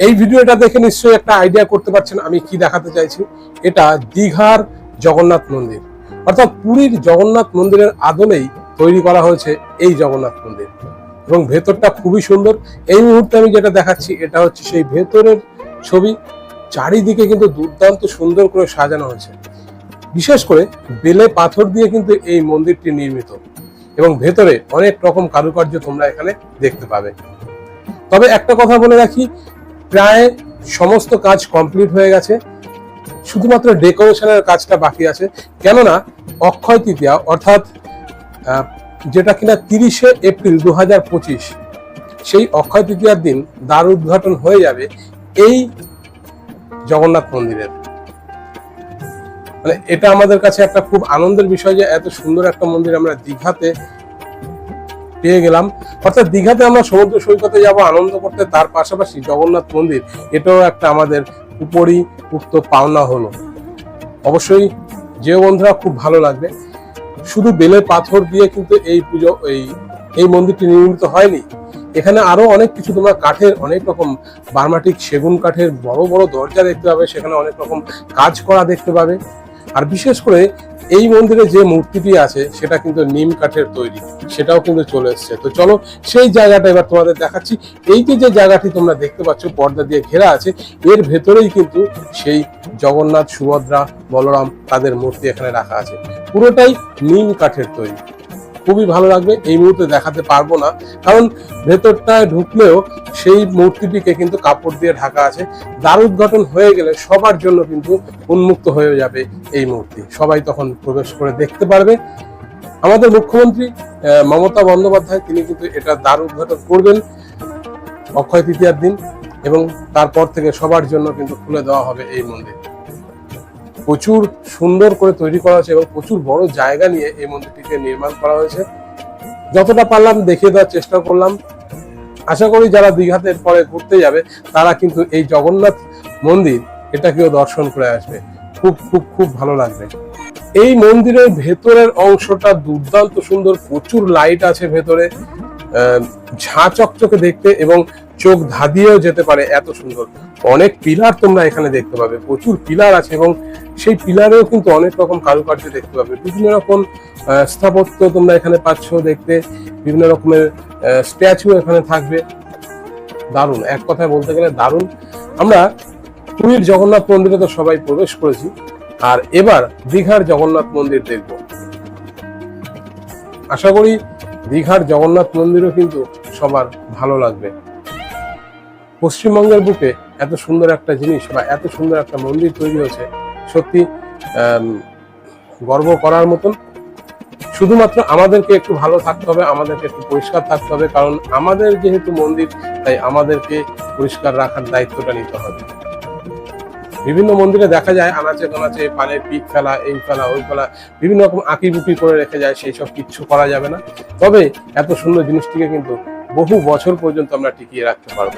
এই ভিডিওটা দেখে নিশ্চয়ই একটা আইডিয়া করতে পারছেন, আমি কি দেখাতে চাইছি? এটা দীঘার জগন্নাথ মন্দির। অর্থাৎ পুরীর জগন্নাথ মন্দিরের আদলেই তৈরি করা হয়েছে এই জগন্নাথ মন্দির। এবং ভেতরটা খুবই সুন্দর। এই মুহূর্তে আমি যেটা দেখাচ্ছি, এটা হচ্ছে সেই ভেতরের ছবি। চারিদিকে কিন্তু দুর্দান্ত সুন্দর করে সাজানো হয়েছে। বিশেষ করে বেলে পাথর দিয়ে কিন্তু এই মন্দিরটি নির্মিত। এবং ভেতরে অনেক রকম কারুকার্য তোমরা এখানে দেখতে পাবে। তবে একটা কথা বলে রাখি প্রায় সমস্ত কাজ কমপ্লিট হয়ে গেছে। শুধুমাত্র ডেকোরেশনের কাজটা বাকি আছে। কেননা, অক্ষয় তৃতীয়া, অর্থাৎ যেটা কিনা তিরিশে এপ্রিল দু সেই অক্ষয় তৃতীয়ার দিন দ্বার উদ্ঘাটন হয়ে যাবে এই জগন্নাথ মন্দিরের। মানে এটা আমাদের কাছে একটা খুব আনন্দের বিষয় যে এত সুন্দর একটা মন্দির আমরা দীঘাতে পেয়ে গেলাম। অর্থাৎ দীঘাতে আমরা সমুদ্র সৈকতে যাব, আনন্দ করতে, তার পাশাপাশি জগন্নাথ মন্দির, এটাও একটা আমাদের উপরই উক্ত পাওনা হলো। অবশ্যই যে বন্ধুরা খুব ভালো লাগবে। শুধু বেলে পাথর দিয়ে কিন্তু এই পুজো, এই এই মন্দিরটি নির্মিত হয়নি। এখানে আরও অনেক কিছু তোমরা কাঠের, অনেক রকম বার্মাটিক সেগুন কাঠের বড় বড় দরজা দেখতে পাবে, সেখানে অনেক রকম কাজ করা দেখতে পাবে। আর বিশেষ করে এই মন্দিরে যে মূর্তিটি আছে, সেটা কিন্তু নিম কাঠের তৈরি। সেটাও কিন্তু চলে এসছে। তো চলো, সেই জায়গাটা এবার তোমাদের দেখাচ্ছি। এই যে জায়গাটি তোমরা দেখতে পাচ্ছ, পর্দা দিয়ে ঘেরা আছে, এর ভেতরেই কিন্তু সেই জগন্নাথ, সুভদ্রা, বলরাম তাদের মূর্তি এখানে রাখা আছে। পুরোটাই নিম কাঠের তৈরি। খুবই ভালো লাগবে। এই মুহূর্তে দেখাতে পারব না, কারণ ভেতরটায় ঢুকলেও সেই মূর্তিটিকে কিন্তু কাপড় দিয়ে ঢাকা আছে। দ্বার উদ্ঘাটন হয়ে গেলে সবার জন্য কিন্তু উন্মুক্ত হয়ে যাবে এই মূর্তি। সবাই তখন প্রবেশ করে দেখতে পারবে। আমাদের মুখ্যমন্ত্রী মমতা বন্দ্যোপাধ্যায়, তিনি কিন্তু এটা দ্বার উদ্ঘাটন করবেন অক্ষয় তৃতীয়ার দিন এবং তারপর থেকে সবার জন্য কিন্তু খুলে দেওয়া হবে এই মন্দির। প্রচুর সুন্দর করে তৈরি করা হয়েছে এবং প্রচুর বড় জায়গা নিয়ে এই মন্দিরটিকে নির্মাণ করা হয়েছে। যতটা পারলাম দেখিয়ে দেওয়ার চেষ্টা করলাম। আশা করি যারা দীঘাতে পরে ঘুরতে যাবে, তারা কিন্তু এই জগন্নাথ মন্দির এটাকেও দর্শন করে আসবে। খুব খুব খুব ভালো লাগবে। এই মন্দিরের ভেতরের অংশটা দুর্দান্ত সুন্দর, প্রচুর লাইট আছে ভেতরে। ঝাঁ চকচকে দেখতে এবং চোখ ধাঁধিয়েও যেতে পারে, এত সুন্দর। অনেক পিলার তোমরা এখানে দেখতে পাবে, প্রচুর পিলার আছে এবং সেই পিলারেও কিন্তু অনেক রকম কারুকার্য দেখতে পাবে। বিভিন্ন রকম স্থাপত্য তোমরা এখানে পাচ্ছ দেখতে। বিভিন্ন রকমের স্ট্যাচু এখানে থাকবে। দারুণ। এক কথায় বলতে গেলে দারুণ। আমরা পুরীর জগন্নাথ মন্দিরে তো সবাই প্রবেশ করেছি। আর এবার দীঘার জগন্নাথ মন্দির দেখব। আশা করি দীঘার জগন্নাথ মন্দিরও কিন্তু সবার ভালো লাগবে। পশ্চিমবঙ্গের বুকে এত সুন্দর একটা জিনিস বা এত সুন্দর একটা মন্দির তৈরি হয়েছে, সত্যি গর্ব করার মতন। শুধুমাত্র আমাদেরকে একটু ভালো থাকতে হবে, আমাদেরকে একটু পরিষ্কার থাকতে হবে, কারণ আমাদের যেহেতু মন্দির, তাই আমাদেরকে পরিষ্কার রাখার দায়িত্বটা নিতে হবে। বিভিন্ন মন্দিরে দেখা যায়, আনাচে কানাচে পানের পিক ফেলা, এই ফেলা, ওই ফেলা, বিভিন্ন রকম আঁকি বুকি করে রেখে যায়, সেই সব কিচ্ছু করা যাবে না। তবে এত সুন্দর জিনিসটিকে কিন্তু বহু বছর পর্যন্ত আমরা টিকিয়ে রাখতে পারব।